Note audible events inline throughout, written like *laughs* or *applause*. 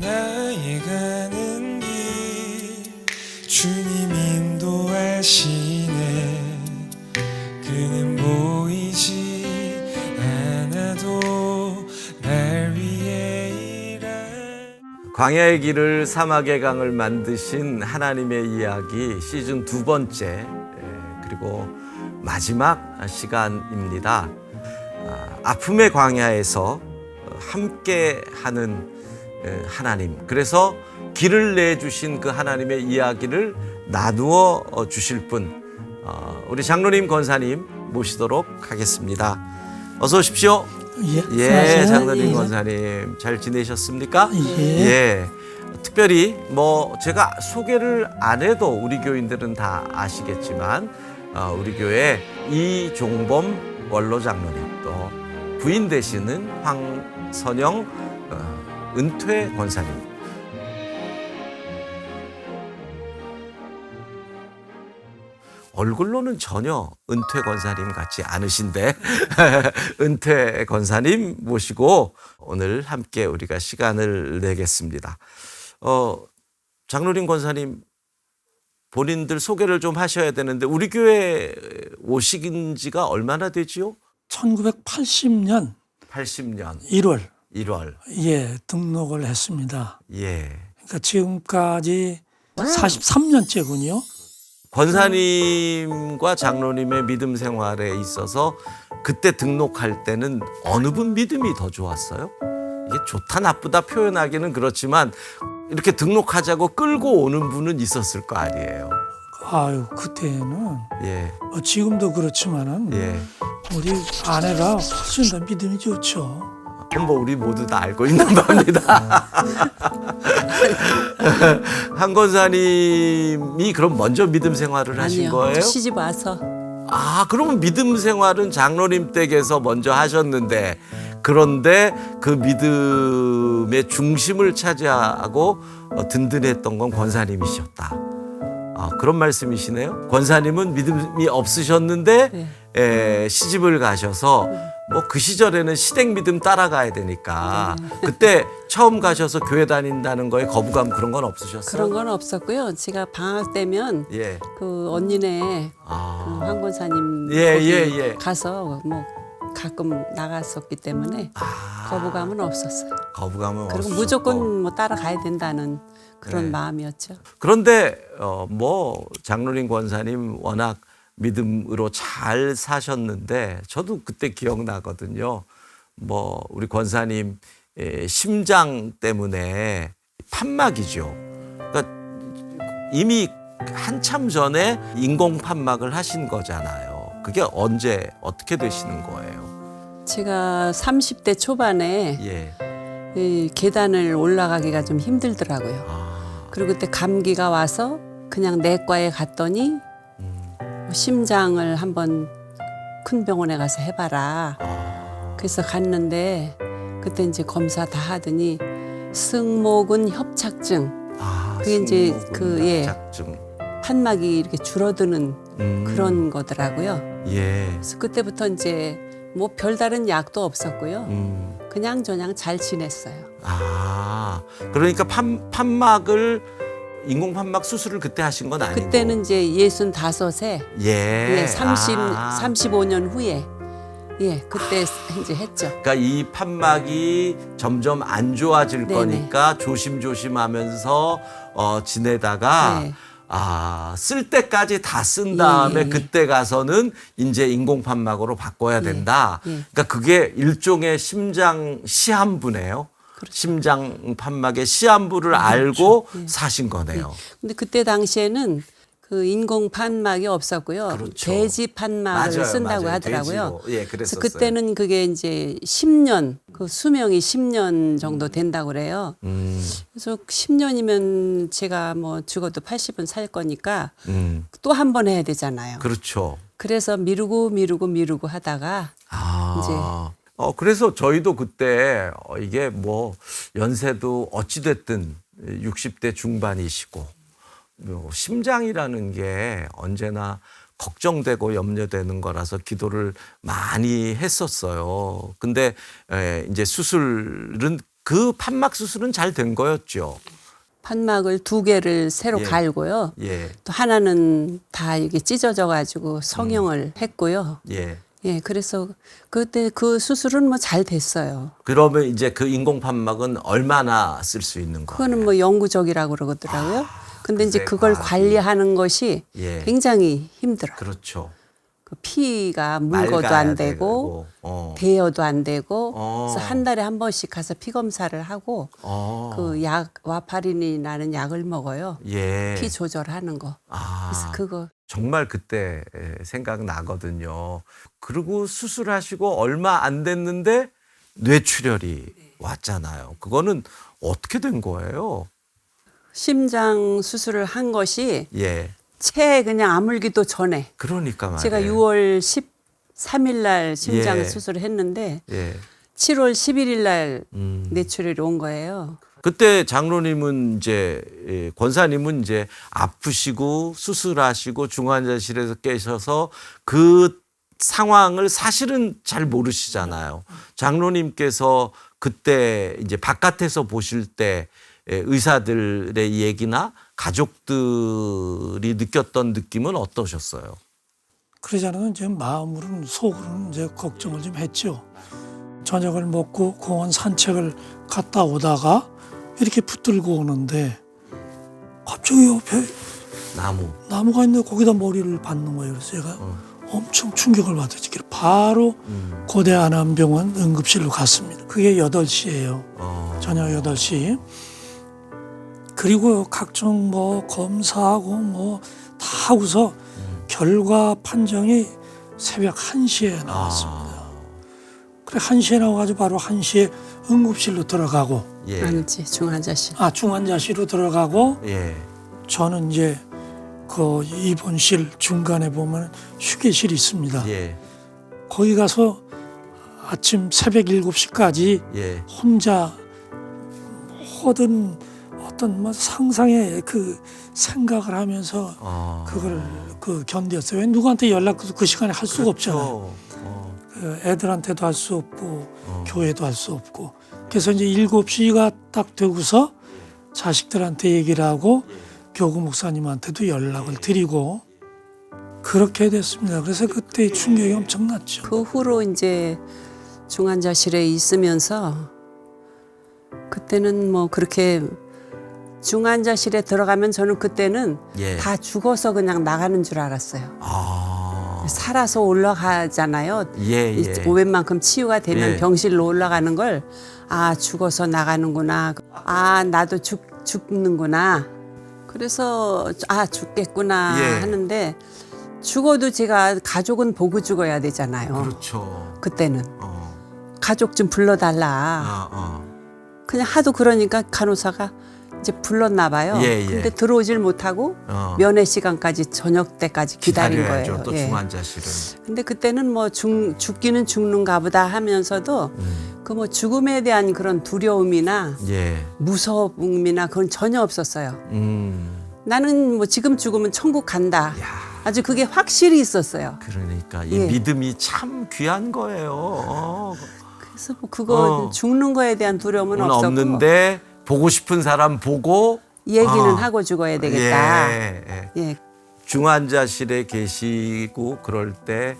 나의 가는 길 주님 인도하시네 그는 보이지 않아도 날 위해 일하 광야의 길을 사막의 강을 만드신 하나님의 이야기 시즌 두 번째 예, 그리고 마지막 시간입니다. 아, 아픔의 광야에서 함께 하는 예, 하나님. 그래서 길을 내주신 그 하나님의 이야기를 나누어 어, 주실 분, 어, 우리 장로님 권사님 모시도록 하겠습니다. 어서 오십시오. 예, 예. 장로님 예. 권사님 잘 지내셨습니까? 예. 예. 특별히 뭐 제가 소개를 안 해도 우리 교인들은 다 아시겠지만 어, 우리 교회 이종범 원로 장로님 또 부인 되시는 황선영 어, 은퇴 권사님 얼굴로는 전혀 은퇴 권사님 같지 않으신데 *laughs* 은퇴 권사님 모시고 오늘 함께 우리가 시간을 내겠습니다. 어, 장로림 권사님 본인들 소개를 좀 하셔야 되는데 우리 교회 오신 지가 얼마나 되지요? 1980년 80년 1월 1월. 예 등록을 했습니다. 예. 그러니까 지금까지 43년째군요. 권사님과 장로님의 믿음 생활에 있어서 그때 등록할 때는 어느 분 믿음이 더 좋았어요? 이게 좋다 나쁘다 표현하기는 그렇지만 이렇게 등록하자고 끌고 오는 분은 있었을 거 아니에요. 아유 그때는 예, 뭐 지금도 그렇지만은 예. 우리 아내가 훨씬 더 믿음이 좋죠. 그건 뭐 우리 모두 다 알고 있는 겁니다. *laughs* 한 권사님이 그럼 먼저 믿음 생활을 하신. 거예요? 시집 와서 아, 그러면 믿음 생활은 장로님 댁에서 먼저 하셨는데 그런데 그 믿음의 중심을 차지하고 어, 든든했던 건 권사님이셨다. 아, 그런 말씀이시네요. 권사님은 믿음이 없으셨는데 네. 에, 시집을 가셔서 뭐 그 시절에는 시댁 믿음 따라가야 되니까 그때 처음 가셔서 교회 다닌다는 거에 거부감 그런 건 없으셨어요? 그런 건 없었고요. 제가 방학 때면 예. 그 언니네 그 아. 황 권사님 예, 거기 예, 예. 가서 뭐 가끔 나갔었기 때문에 아. 거부감은 없었어요. 거부감은 그리고 없으셨고. 무조건 뭐 따라가야 된다는 그런 네. 마음이었죠. 그런데 어, 뭐 장로림 권사님 워낙 믿음으로 잘 사셨는데 저도 그때 기억나거든요. 뭐 우리 권사님 의 심장 때문에 판막이죠. 그러니까 이미 한참 전에 인공 판막을 하신 거잖아요. 그게 언제 어떻게 되시는 거예요? 제가 30대 초반에 예. 이 계단을 올라가기가 좀 힘들더라고요. 아, 그리고 그때 감기가 와서 그냥 내과에 갔더니 심장을 한번 큰 병원에 가서 해봐라. 아, 그래서 갔는데 그때 이제 검사 다 하더니 승모근 협착증 아, 그게 이제 승모근 그, 예. 협착증. 판막이 이렇게 줄어드는 음, 그런 거더라고요. 예. 그래서 그때부터 이제 뭐 별다른 약도 없었고요. 음. 그냥 저냥 잘 지냈어요. 아, 그러니까 판, 판막을 인공 판막 수술을 그때 하신 건 아니고 그때는 이제 예순 다섯에 예, 예, 30, 아. 35년 후에 예, 그때 이제 했죠. 그러니까 이 판막이 점점 안 좋아질 네네. 거니까 조심조심하면서 어, 지내다가 네. 아, 쓸 때까지 다쓴 다음에 예, 예. 그때 가서는 이제 인공 판막으로 바꿔야 된다. 예. 그러니까 그게 일종의 심장 시한부네요. 그렇죠. 심장 판막의 시한부를 알고 사신 거네요. 근데 그때 당시에는 그 인공 판막이 없었고요. 그렇죠. 돼지 판막을 맞아요, 쓴다고 맞아요. 하더라고요. 돼지로. 예, 그래서. 그때는 그게 이제 10년 그 수명이 10년 정도 된다고 그래요. 음, 그래서 10년이면 제가 뭐 죽어도 80은 살 거니까 음, 또한 번 해야 되잖아요. 그렇죠. 그래서 미루고 미루고 미루고 하다가 아, 이제. 어 그래서 저희도 그때 어, 이게 뭐 연세도 어찌 됐든 60대 중반이시고 뭐 심장이라는 게 언제나 걱정되고 염려되는 거라서 기도를 많이 했었어요. 근데 에, 이제 수술은 그 판막 수술은 잘 된 거였죠. 판막을 두 개를 새로 예. 갈고요. 예, 또 하나는 다 이게 찢어져 가지고 성형을 음. 했고요. 예. 예, 그래서 그때 그 수술은 뭐 잘 됐어요. 그러면 이제 그 인공 판막은 얼마나 쓸 수 있는 거예요? 그거는 뭐 영구적이라고 그러더라고요. 근데 이제 아, 그걸 과학이. 관리하는 것이 예. 굉장히 힘들어요. 그렇죠. 그 피가 물거도 맑아야 안 되고 어. 대여도 안 되고 어. 그래서 한 달에 한 번씩 가서 피 검사를 하고 어. 그 약 와파린이라는 약을 먹어요. 예. 피 조절하는 거. 아. 그래서 그거 정말 그때 생각나거든요. 그리고 수술하시고 얼마 안 됐는데 뇌출혈이 왔잖아요. 그거는 어떻게 된 거예요? 심장 수술을 한 것이 예. 채 그냥 아물기도 전에 그러니까 말이에요. 제가 6월 13일 날 심장 예. 수술을 했는데 예. 7월 11일 날 음. 뇌출혈이 온 거예요. 그때 장로님은 이제 예, 권사님은 이제 아프시고 수술하시고 중환자실에서 깨셔서 그 상황을 사실은 잘 모르시잖아요. 장로님께서 그때 이제 바깥에서 보실 때 예, 의사들의 얘기나 가족들이 느꼈던 느낌은 어떠셨어요? 그러지 않아도 이제 마음으로는 속으로는 이제 걱정을 좀 했죠. 저녁을 먹고 공원 산책을 갔다 오다가 이렇게 붙들고 오는데 갑자기 옆에 나무. 나무가 있는데 거기다 머리를 받는 거예요. 그래서 제가 어. 엄청 충격을 받았지. 그래서 바로 음. 고대 안암병원 응급실로 갔습니다. 그게 8시예요. 어. 저녁 8시. 그리고 각종 뭐 검사하고 뭐 다 하고서 결과 판정이 새벽 1시에 나왔습니다. 아. 그래 1시에 나와가지고 바로 1시에 응급실로 들어가고 예. 아니지 중환자실. 아 중환자실로 들어가고 예. 저는 이제 그 입원실 중간에 보면 휴게실이 있습니다. 예. 거기 가서 아침 새벽 7시까지 예. 혼자 모든 어떤 뭐 상상의 그 생각을 하면서 어. 그걸 그 견뎠어요. 왜 누구한테 연락도 그 시간에 할 수가 없잖아요. 그렇죠. 애들한테도 할 수 없고 어. 교회도 할 수 없고 그래서 이제 일곱 시가 딱 되고서 자식들한테 얘기를 하고 교구 목사님한테도 연락을 드리고 그렇게 됐습니다. 그래서 그때 충격이 엄청났죠. 그 후로 이제 중환자실에 있으면서 그때는 뭐 그렇게 중환자실에 들어가면 저는 그때는 예. 다 죽어서 그냥 나가는 줄 알았어요. 아. 살아서 올라가잖아요. 예, 이 예. 오웬만큼 치유가 되면 예. 병실로 올라가는 걸 아 죽어서 나가는구나. 아 나도 죽 죽는구나. 그래서 아 죽겠구나 예. 하는데 죽어도 제가 가족은 보고 죽어야 되잖아요. 그렇죠. 그때는 어. 가족 좀 불러달라. 아, 어. 그냥 하도 그러니까 간호사가 이제 불렀나 봐요. 예, 예. 근데 들어오질 못하고 어. 면회 시간까지 저녁 때까지 기다린 기다려야죠. 거예요. 또 예. 중환자실은. 근데 그때는 뭐 죽, 죽기는 죽는가 보다 하면서도 음. 그 뭐 죽음에 대한 그런 두려움이나 예. 무서움이나 그건 전혀 없었어요. 음. 나는 뭐 지금 죽으면 천국 간다. 야, 아주 그게 확실히 있었어요. 그러니까 이 예. 믿음이 참 귀한 거예요. 어. 그래서 뭐 그거 어. 죽는 거에 대한 두려움은 은 없었고 없는데 보고 싶은 사람 보고 얘기는 어. 하고 죽어야 되겠다. 예, 예. 예. 중환자실에 계시고 그럴 때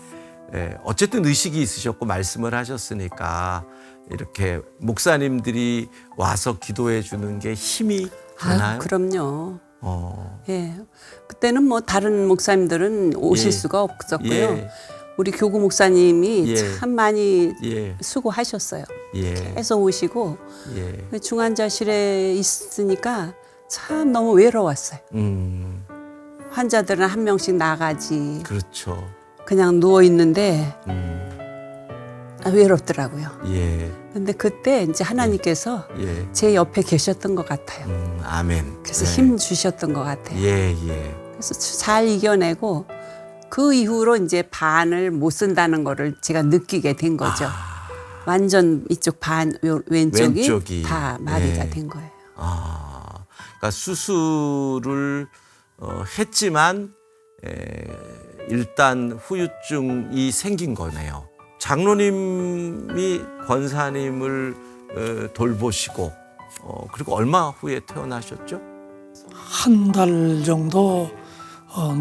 예, 어쨌든 의식이 있으셨고 말씀을 하셨으니까 이렇게 목사님들이 와서 기도해 주는 게 힘이 되나요? 아, 그럼요. 어. 예. 그때는 뭐 다른 목사님들은 오실 예. 수가 없었고요. 예. 우리 교구 목사님이 예. 참 많이 예. 수고하셨어요. 예. 계속 오시고 예. 중환자실에 있으니까 참 너무 외로웠어요. 음. 환자들은 한 명씩 나가지 그렇죠. 그냥 누워 있는데 음. 아, 외롭더라고요. 예. 근데 그때 이제 하나님께서 예. 제 옆에 계셨던 것 같아요. 음, 아멘. 그래서 네. 힘 주셨던 것 같아요. 예, 예. 그래서 잘 이겨내고 그 이후로 이제 반을 못 쓴다는 거를 제가 느끼게 된 거죠. 완전 이쪽 반 요- 왼쪽이, 아. 왼쪽이. 다 마비가 네. 된 거예요. 아, 그러니까 수술을 어, 했지만 에, 일단 후유증이 생긴 거네요. 장로님이 권사님을 어, 돌보시고 어, 그리고 얼마 후에 퇴원하셨죠? 한 달 정도 어,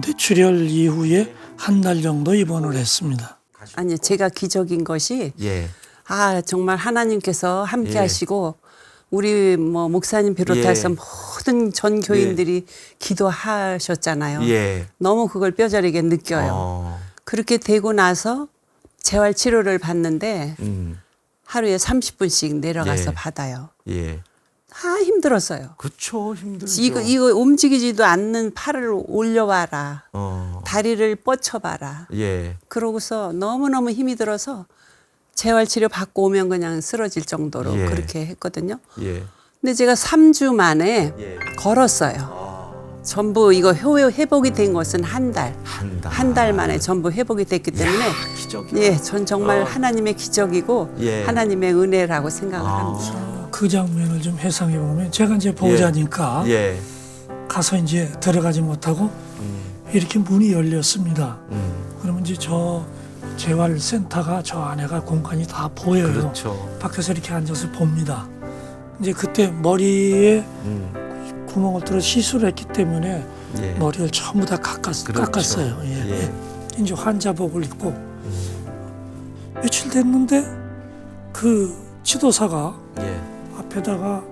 뇌출혈 이후에 한 달 정도 입원을 했습니다. 아니요, 제가 기적인 것이 예. 아 정말 하나님께서 함께 예. 하시고 우리 뭐 목사님 비롯해서 예. 모든 전 교인들이 기도하셨잖아요. 예. 너무 그걸 뼈저리게 느껴요. 어, 그렇게 되고 나서 재활 치료를 받는데 음, 하루에 30분씩 내려가서 예. 받아요. 예. 아 힘들었어요. 그쵸 힘들죠. 이거 이거 움직이지도 않는 팔을 올려봐라. 어, 다리를 뻗쳐봐라. 예. 그러고서 너무 너무 힘이 들어서 재활 치료 받고 오면 그냥 쓰러질 정도로 예. 그렇게 했거든요. 예. 근데 제가 3주 만에 예. 걸었어요. 전부 이거 회- 회복이 된 것은 한 달. 한 달. 한달 만에 전부 회복이 됐기 때문에 기적이야. 예, 전 정말 어. 하나님의 기적이고 예. 하나님의 은혜라고 생각을 아. 합니다. 그 장면을 좀 회상해 보면 제가 이제 보호자니까 예. 가서 이제 들어가지 못하고 음, 이렇게 문이 열렸습니다. 음, 그러면 이제 저 재활센터가 저 안에가 공간이 다 보여요. 그렇죠. 밖에서 이렇게 앉아서 봅니다. 이제 그때 머리에 음, 구멍을 뚫어 시술을 했기 때문에 예. 머리를 전부 다 깎았, 그렇죠. 깎았어요. 예. 예. 예. 이제 환자복을 입고 음, 며칠 됐는데 그 지도사가 예. 앞에다가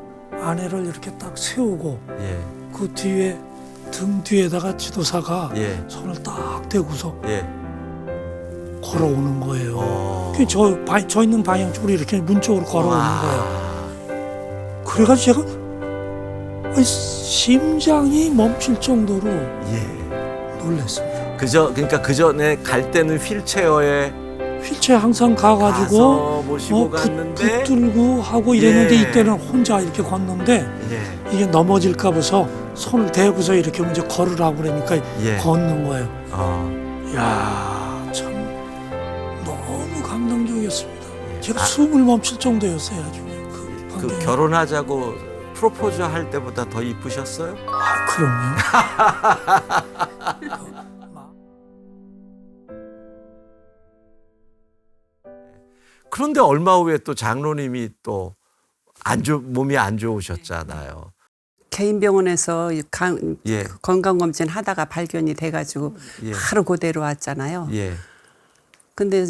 아내를 이렇게 딱 세우고 예. 그 뒤에 등 뒤에다가 지도사가 예. 손을 딱 대고서 예. 걸어오는 거예요. 어. 그 저, 방- 저 있는 방향 쪽으로 이렇게 문 쪽으로 걸어오는 와. 거예요. 그래가지고 제가 심장이 멈출 정도로 예. 놀랐습니다. 그저 그러니까 그 전에 갈 때는 휠체어에 휠체어 항상 가가지고 뭐 붙, 갔는데 붙들고 하고 이랬는데 예. 이때는 혼자 이렇게 걷는데 예. 이게 넘어질까 봐서 손을 대고서 이렇게 이제 걸으라고 그러니까 예. 걷는 거예요. 어. 이야 참 너무 감동적이었습니다. 제가 아. 숨을 멈출 정도였어요. 아주 그, 그. 결혼하자고 프로포즈 할 때보다 더 이쁘셨어요? 아, 그럼요. *laughs* 그런데 얼마 후에 또 장로님이 또 안 좋, 몸이 안 좋으셨잖아요. 개인 병원에서 이 간- 예. 그 건강 검진 하다가 발견이 돼가지고 예. 바로 그대로 왔잖아요. 예. 근데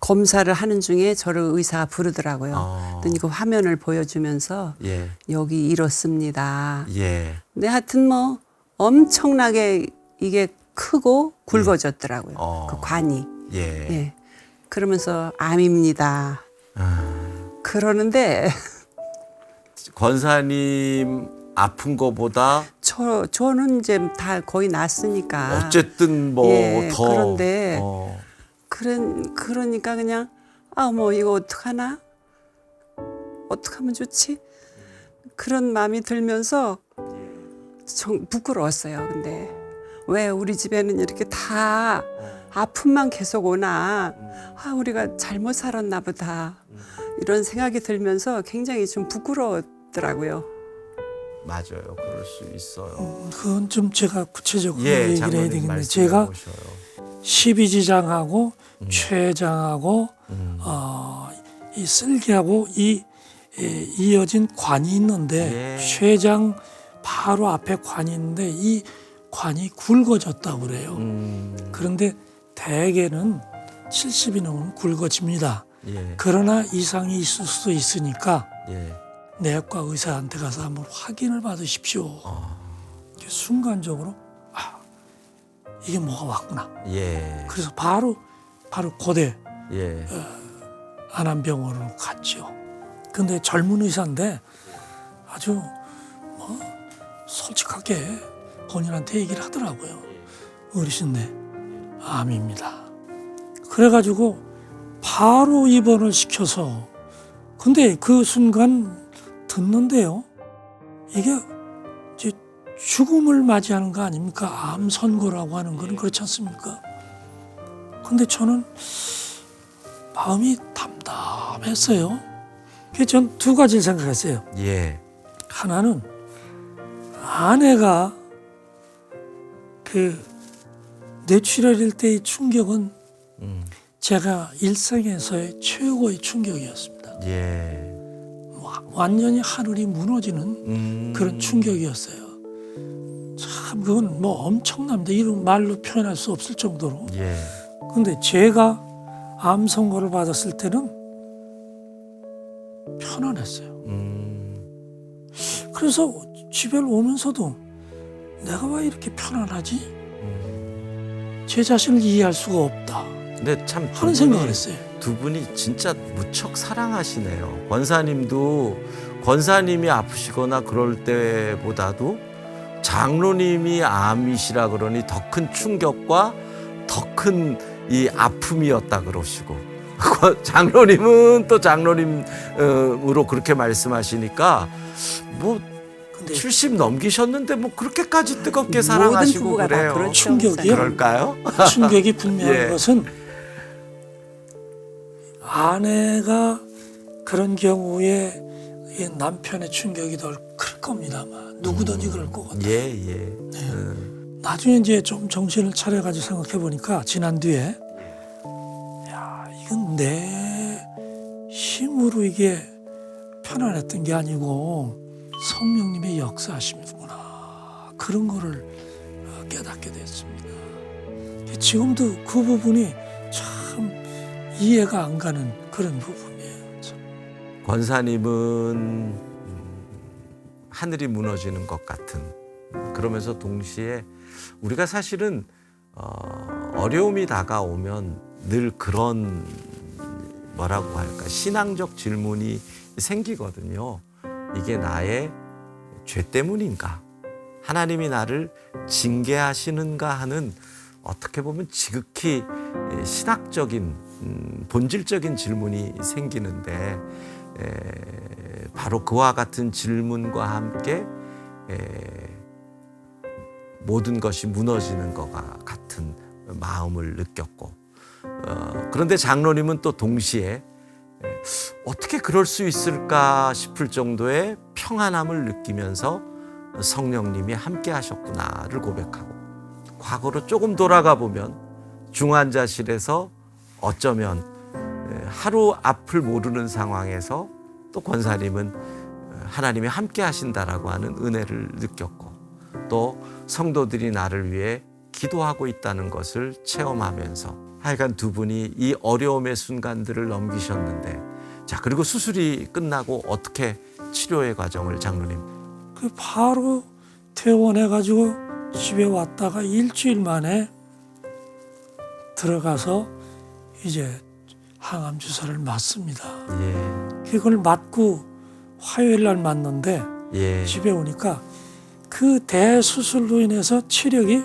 검사를 하는 중에 저를 의사가 부르더라고요. 어. 그랬더니 그 화면을 보여주면서 예. 여기 이렇습니다. 예. 근데 하여튼 뭐 엄청나게 이게 크고 굵어졌더라고요. 어. 그 관이. 예. 예. 그러면서 암입니다. 아. 그러는데 *laughs* 권사님 아픈 거보다 저 저는 이제 다 거의 났으니까. 어쨌든 뭐 아. 예, 더 그런데 어. 그런 그러니까 그냥 아 뭐 이거 어떡하나 어떡하면 좋지 그런 마음이 들면서 정 부끄러웠어요 근데 왜 우리 집에는 이렇게 다 아픔만 계속 오나 아 우리가 잘못 살았나 보다 이런 생각이 들면서 굉장히 좀 부끄러웠더라고요 맞아요. 그럴 수 있어요. 그건 좀 제가 구체적으로 예, 얘기를 해야 장로님 되겠는데 말씀해 제가 보셔요. 12지장하고 췌장하고 음. 어, 이 쓸개하고 이 에, 이어진 관이 있는데 예. 췌장 바로 앞에 관이 있는데 이 관이 굵어졌다고 그래요. 음. 그런데 대개는 70이 넘으면 굵어집니다. 예. 그러나 이상이 있을 수도 있으니까 예. 내과 의사한테 가서 한번 확인을 받으십시오. 어. 순간적으로 아 이게 뭐가 왔구나. 예. 그래서 바로 바로 고대 예. 안암병원으로 갔죠. 근데 젊은 의사인데 아주 뭐 솔직하게 본인한테 얘기를 하더라고요. 어르신네 암입니다. 그래가지고 바로 입원을 시켜서 근데 그 순간 듣는데요. 이게 이제 죽음을 맞이하는 거 아닙니까? 암 선고라고 하는 거는 그렇지 않습니까? 근데 저는 마음이 담담했어요. 전 두 가지를 생각했어요. 예. 하나는 아내가 그 뇌출혈일 때의 충격은 음. 제가 일생에서의 최고의 충격이었습니다. 예. 완전히 하늘이 무너지는 음. 그런 충격이었어요. 참 그건 뭐 엄청납니다. 이런 말로 표현할 수 없을 정도로. 예. 근데 제가 암 선고를 받았을 때는 편안했어요. 음. 그래서 집에 오면서도 내가 왜 이렇게 편안하지? 음. 제 자신을 이해할 수가 없다 근데 참두 하는 생각을 했어요. 두 분이 진짜 무척 사랑하시네요. 권사님도 권사님이 아프시거나 그럴 때보다도 장로님이 암이시라 그러니 더 큰 충격과 더 큰 이 아픔이었다 그러시고 *laughs* 장로님은 또 장로님으로 그렇게 말씀하시니까 뭐 근데 70 넘기셨는데 뭐 그렇게까지 뜨겁게 사랑하시고 부부가 다 그래요. 그렇죠. 충격이요? 그럴까요? *laughs* 충격이 분명한 예. 것은 아내가 그런 경우에 이 남편의 충격이 더클 겁니다. 아마 누구든지 그럴 거거든요. 예, 예. 네. 음. 나중에 이제 좀 정신을 차려가지고 생각해 보니까 지난 뒤에 야 이건 내 힘으로 이게 편안했던 게 아니고 성령님의 역사하심이구나 그런 거를 어, 깨닫게 됐습니다. 지금도 그 부분이 참 이해가 안 가는 그런 부분이에요. 참. 권사님은 음, 하늘이 무너지는 것 같은 그러면서 동시에 우리가 사실은 어, 어려움이 다가오면 늘 그런 뭐라고 할까 신앙적 질문이 생기거든요. 이게 나의 죄 때문인가? 하나님이 나를 징계하시는가 하는 어떻게 보면 지극히 예, 신학적인 음, 본질적인 질문이 생기는데 에, 바로 그와 같은 질문과 함께 에, 모든 것이 무너지는 것과 같은 마음을 느꼈고 어, 그런데 장로님은 또 동시에 에, 어떻게 그럴 수 있을까 싶을 정도의 평안함을 느끼면서 성령님이 함께 하셨구나를 고백하고 과거로 조금 돌아가 보면 중환자실에서 어쩌면 에, 하루 앞을 모르는 상황에서 또 권사님은 어, 하나님이 함께 하신다라고 하는 은혜를 느꼈고 또 성도들이 나를 위해 기도하고 있다는 것을 체험하면서 하여간 두 분이 이 어려움의 순간들을 넘기셨는데 자 그리고 수술이 끝나고 어떻게 치료의 과정을 장로님 그 바로 퇴원해 가지고 집에 왔다가 일주일 만에 들어가서 이제 항암 주사를 맞습니다. 예, 그걸 맞고 화요일 날 맞는데 예. 집에 오니까 그 대수술로 인해서 체력이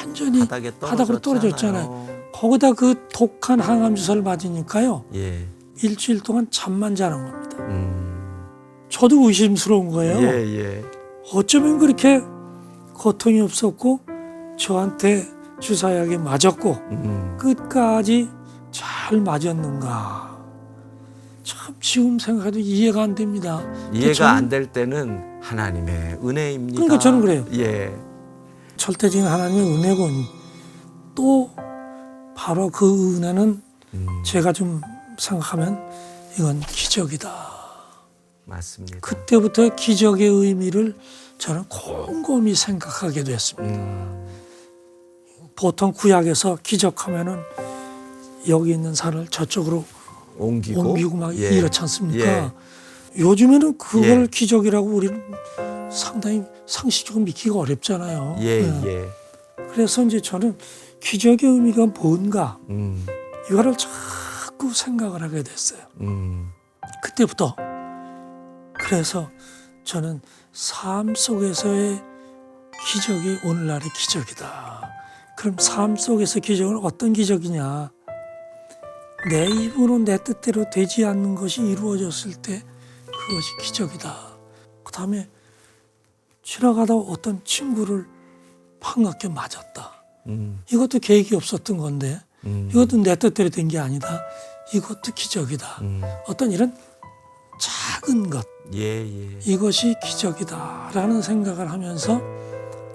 완전히 바닥에 바닥으로 떨어졌잖아요. 거기다 그 독한 항암 주사를 맞으니까요. 예. 일주일 동안 잠만 자는 겁니다. 음. 저도 의심스러운 거예요. 예, 예. 어쩌면 그렇게 고통이 없었고 저한테 주사약이 맞았고 음. 끝까지 잘 맞았는가. 참 지금 생각해도 이해가 안 됩니다. 이해가 안 될 때는 하나님의 은혜입니다. 그러니까 저는 그래요. 예. 절대적인 하나님의 은혜군. 또 바로 그 은혜는 음, 제가 좀 생각하면 이건 기적이다. 맞습니다. 그때부터 기적의 의미를 저는 곰곰이 생각하게 됐습니다. 음, 보통 구약에서 기적하면은 여기 있는 산을 저쪽으로 옮기고, 옮기고 막 예. 이렇지 않습니까? 예. 요즘에는 그걸 예. 기적이라고 우리는 상당히 상식적으로 믿기가 어렵잖아요. 예, 예. 예. 그래서 이제 저는 기적의 의미가 뭔가 음, 이거를 자꾸 생각을 하게 됐어요. 음, 그때부터 그래서 저는 삶 속에서의 기적이 오늘날의 기적이다. 그럼 삶 속에서 기적은 어떤 기적이냐? 내 입으로 내 뜻대로 되지 않는 것이 이루어졌을 때 그것이 기적이다. 그 다음에 지나가다 어떤 친구를 반갑게 맞았다. 음, 이것도 계획이 없었던 건데 음, 이것도 내 뜻대로 된 게 아니다. 이것도 기적이다. 음, 어떤 이런 작은 것 예, 예. 이것이 기적이다라는 생각을 하면서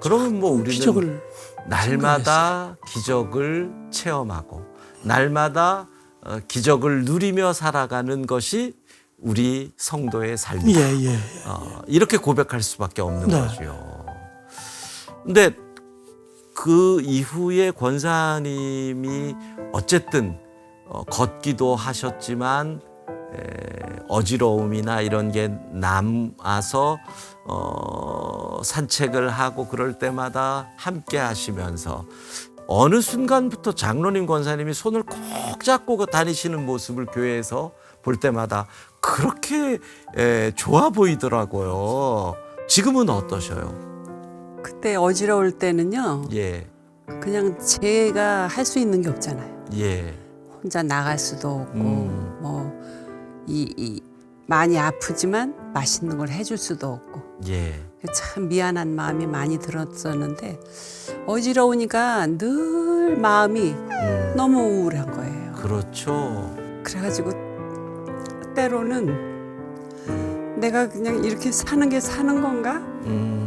그러면 뭐 우리는 기적을 날마다 기적을 체험하고 날마다 어, 기적을 누리며 살아가는 것이 우리 성도의 삶이다. 예, 예. 어, 이렇게 고백할 수밖에 없는 네. 거죠. 근데 그 이후에 권사님이 어쨌든 어, 걷기도 하셨지만 에, 어지러움이나 이런 게 남아서 어, 산책을 하고 그럴 때마다 함께 하시면서 어느 순간부터 장로님 권사님이 손을 꼭 잡고 다니시는 모습을 교회에서 볼 때마다 그렇게 에, 좋아 보이더라고요. 지금은 어떠셔요? 그때 어지러울 때는요. 예, 그냥 제가 할 수 있는 게 없잖아요. 예, 혼자 나갈 수도 없고 음. 뭐이 이 많이 아프지만 맛있는 걸 해줄 수도 없고 예, 참 미안한 마음이 많이 들었었는데 어지러우니까 늘 마음이 음, 너무 우울한 거예요. 그렇죠. 그래가지고 때로는 내가 그냥 이렇게 사는 게 사는 건가? 음,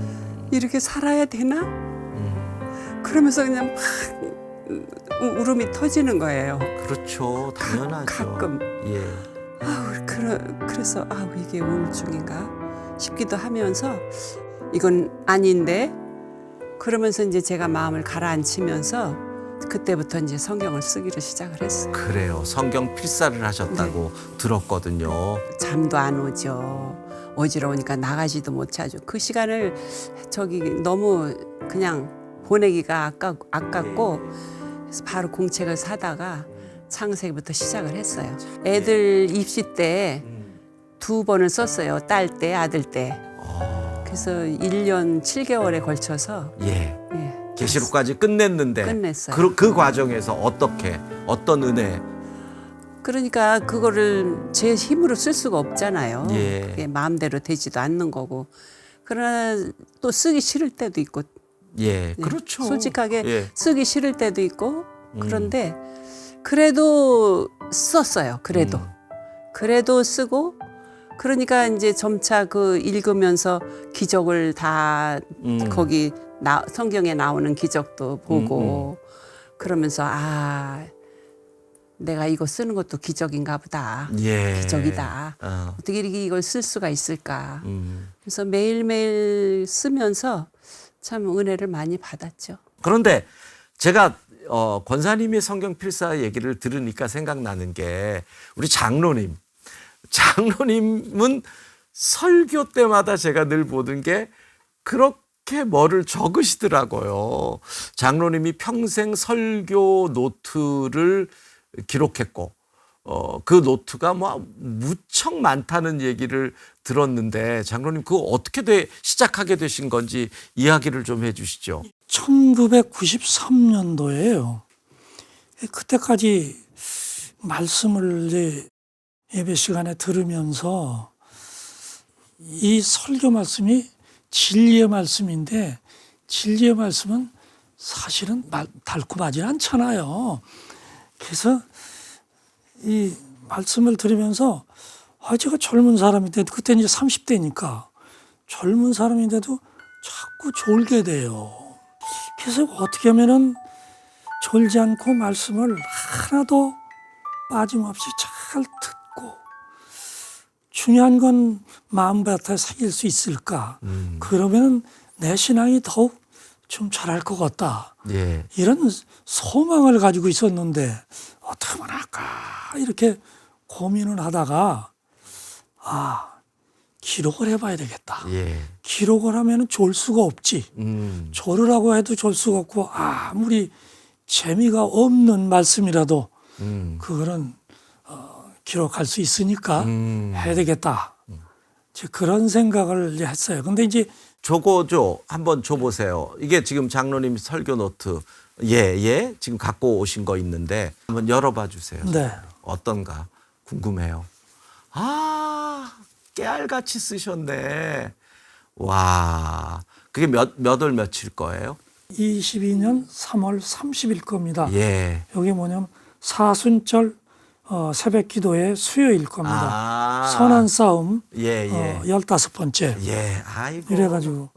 이렇게 살아야 되나? 음, 그러면서 그냥 막 우- 울음이 터지는 거예요. 그렇죠. 당연하죠. 가 끔. 예, 아우, 그러, 그래서 아우 이게 우울증인가 싶기도 하면서 이건 아닌데 그러면서 이제 제가 마음을 가라앉히면서 그때부터 이제 성경을 쓰기를 시작을 했어요. 그래요. 성경 필사를 하셨다고 네. 들었거든요. 잠도 안 오죠. 어지러우니까 나가지도 못하죠. 그 시간을 저기 너무 그냥 보내기가 아까, 아깝고 그래서 바로 공책을 사다가 창세기부터 시작을 했어요. 애들 입시 때 두 번을 썼어요. 딸 때, 아들 때. 어, 그래서 1년 7개월에 걸쳐서 예, 예, 계시록까지 끝냈는데 끝냈어요. 그, 그 과정에서 어떻게 어떤 은혜? 그러니까 그거를 제 힘으로 쓸 수가 없잖아요. 예. 그게 마음대로 되지도 않는 거고. 그러나 또 쓰기 싫을 때도 있고 예, 네. 그렇죠. 솔직하게 예, 쓰기 싫을 때도 있고 음. 그런데 그래도 썼어요. 그래도 음. 그래도 쓰고 그러니까 이제 점차 그 읽으면서 기적을 다 음. 거기 나, 성경에 나오는 기적도 보고 그러면서 아 내가 이거 쓰는 것도 기적인가 보다. 예, 기적이다. 어, 어떻게 이렇게 이걸 쓸 수가 있을까? 음. 그래서 매일매일 쓰면서 참 은혜를 많이 받았죠. 그런데 제가 어, 권사님의 성경 필사 얘기를 들으니까 생각나는 게 우리 장로님. 장로님은 설교 때마다 제가 늘 보던 게 그렇게 뭐를 적으시더라고요. 장로님이 평생 설교 노트를 기록했고, 어, 그 노트가 뭐 무척 많다는 얘기를 들었는데 장로님 그거 어떻게 돼 시작하게 되신 건지 이야기를 좀 해주시죠. 1993년도에요. 그때까지 말씀을 예배 시간에 들으면서 이 설교 말씀이 진리의 말씀인데 진리의 말씀은 사실은 말- 달콤하지 않잖아요. 그래서 이 말씀을 들으면서 아, 제가 젊은 사람인데 그때 이제 30대니까 젊은 사람인데도 자꾸 졸게 돼요. 그래서 어떻게 하면은 졸지 않고 말씀을 하나도 빠짐없이 잘 듣고 중요한 건 마음밭에 새길 수 있을까? 음. 그러면 내 신앙이 더욱 좀 잘할 것 같다. 예. 이런 소망을 가지고 있었는데 어떻게 하면 할까 이렇게 고민을 하다가 아 기록을 해봐야 되겠다. 예. 기록을 하면 졸 수가 없지. 음. 졸으라고 해도 졸 수가 없고 아무리 재미가 없는 말씀이라도 음. 그거는 어, 기록할 수 있으니까 음. 해야 되겠다. 이제 그런 생각을 했어요. 근데 이제 저거 줘. 한번 줘 보세요. 이게 지금 장로님 설교 노트. 예, 예. 지금 갖고 오신 거 있는데 한번 열어 봐 주세요. 네. 어떤가 궁금해요. 아, 깨알같이 쓰셨네. 와. 그게 몇, 몇 월 며칠 거예요? 22년 3월 30일 겁니다. 예. 여기 뭐냐면 사순절 어, 새벽 기도의 수요일 겁니다. 아. 선한 싸움 예, 예. 어, 15번째 예. 아이고. 이래가지고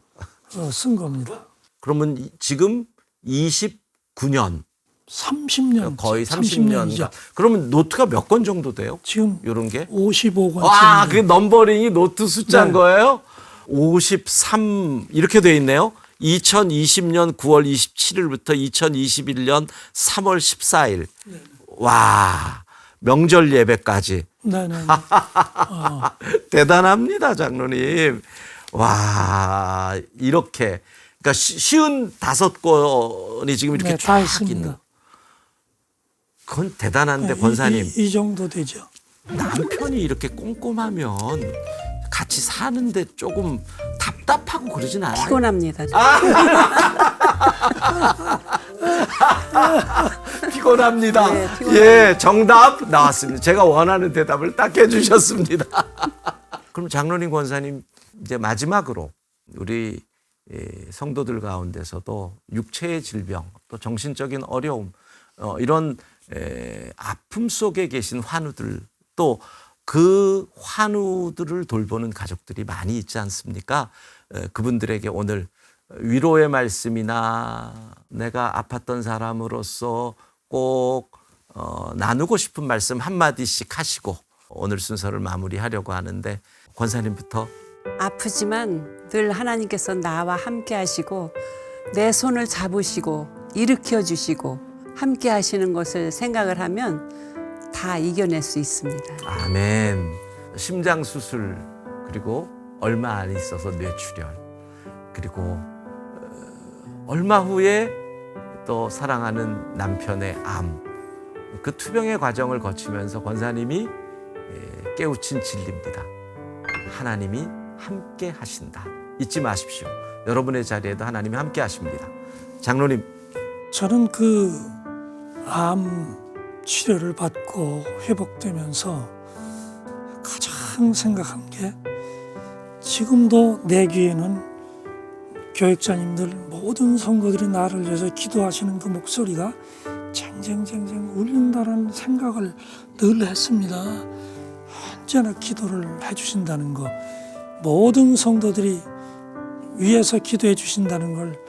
어, 쓴 겁니다. 그러면 이- 지금 29년 30년 거의 30년. 이죠 그러면 노트가 몇 권 정도 돼요? 지금 요런 게? 55권. 와, 그 넘버링이 노트 숫자인 네. 거예요? 53 이렇게 돼 있네요. 2020년 9월 27일부터 2021년 3월 14일. 와, 명절 예배까지. 네네. *laughs* 대단합니다, 장로님. 와, 이렇게. 그러니까 쉬- 쉬운 다섯 권이 지금 이렇게 네, 다 있습니다. 있는. 그건 대단한데, 네, 권사님. 이, 이, 이 정도 되죠. 남편이 이렇게 꼼꼼하면 같이 사는데 조금 답답하고 그러진 않아요? 피곤합니다. *laughs* *laughs* *laughs* 피곤합니다. 네, 피곤합니다. 예, 정답 나왔습니다. 제가 원하는 대답을 딱 해주셨습니다. *laughs* 그럼 장로님 권사님 이제 마지막으로 우리 예, 성도들 가운데서도 육체의 질병 또 정신적인 어려움 어, 이런 에, 아픔 속에 계신 환우들 또 그 환우들을 돌보는 가족들이 많이 있지 않습니까? 에, 그분들에게 오늘 위로의 말씀이나 내가 아팠던 사람으로서 꼭 어, 나누고 싶은 말씀 한마디씩 하시고 오늘 순서를 마무리하려고 하는데 권사님부터 아프지만 늘 하나님께서 나와 함께 하시고 내 손을 잡으시고 일으켜 주시고 함께 하시는 것을 생각을 하면 다 이겨낼 수 있습니다. 아멘. 심장 수술 그리고 얼마 안 있어서 뇌출혈 그리고 어, 얼마 후에 또 사랑하는 남편의 암. 그 투병의 과정을 거치면서 권사님이 예, 깨우친 진리입니다. 하나님이 함께 하신다. 잊지 마십시오. 여러분의 자리에도 하나님이 함께 하십니다. 장로님, 저는 그 암 치료를 받고 회복되면서 가장 생각한 게 지금도 내 귀에는 교육자님들 모든 성도들이 나를 위해서 기도하시는 그 목소리가 쟁쟁쟁쟁 울린다는 생각을 늘 했습니다. 언제나 기도를 해주신다는 거 모든 성도들이 위에서 기도해 주신다는 걸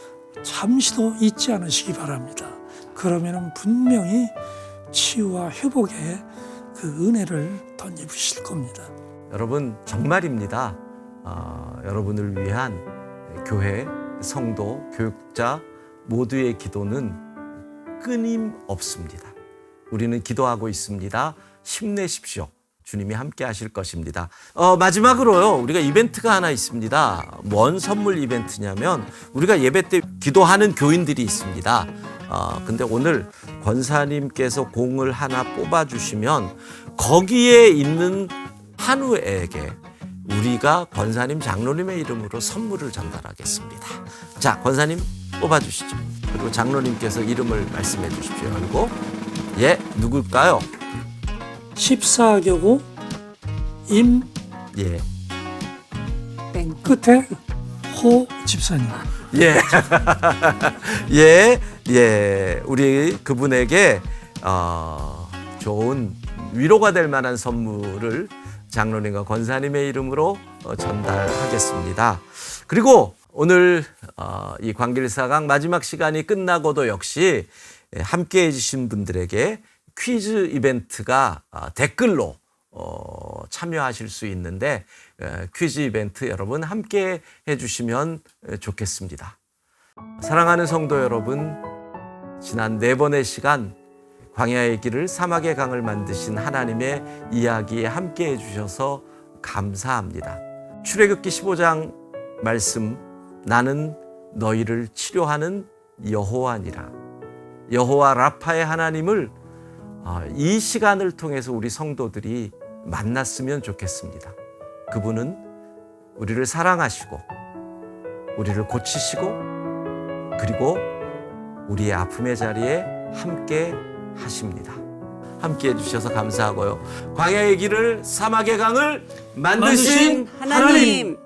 잠시도 잊지 않으시기 바랍니다. 그러면 분명히 치유와 회복의 그 은혜를 덧입으실 겁니다. 여러분 정말입니다. 어, 여러분을 위한 교회, 성도, 교육자 모두의 기도는 끊임없습니다. 우리는 기도하고 있습니다. 힘내십시오. 주님이 함께 하실 것입니다. 어, 마지막으로요, 우리가 이벤트가 하나 있습니다. 뭔 선물 이벤트냐면, 우리가 예배 때 기도하는 교인들이 있습니다. 어, 근데 오늘 권사님께서 공을 하나 뽑아주시면, 거기에 있는 한우에게 우리가 권사님 장로님의 이름으로 선물을 전달하겠습니다. 자, 권사님 뽑아주시죠. 그리고 장로님께서 이름을 말씀해 주십시오. 그리고 예, 누굴까요? 14교구 임 예. 땡. 끝에 호 집사님. 예. *laughs* 예, 예. 우리 그분에게 어, 좋은 위로가 될 만한 선물을 장로님과 권사님의 이름으로 어, 전달하겠습니다. 그리고 오늘 어, 이 광길사강 마지막 시간이 끝나고도 역시 예, 함께 해주신 분들에게 퀴즈 이벤트가 어, 댓글로 어, 참여하실 수 있는데 에, 퀴즈 이벤트 여러분 함께 해주시면 에, 좋겠습니다. 사랑하는 성도 여러분, 지난 네 번의 시간 광야의 길을 사막의 강을 만드신 하나님의 이야기에 함께 해주셔서 감사합니다. 출애굽기 15장 말씀 나는 너희를 치료하는 여호와니라. 여호와 라파의 하나님을 아, 이 시간을 통해서 우리 성도들이 만났으면 좋겠습니다. 그분은 우리를 사랑하시고 우리를 고치시고 그리고 우리의 아픔의 자리에 함께 하십니다. 함께 해주셔서 감사하고요. 광야의 길을 사막의 강을 만드신 하나님. 나의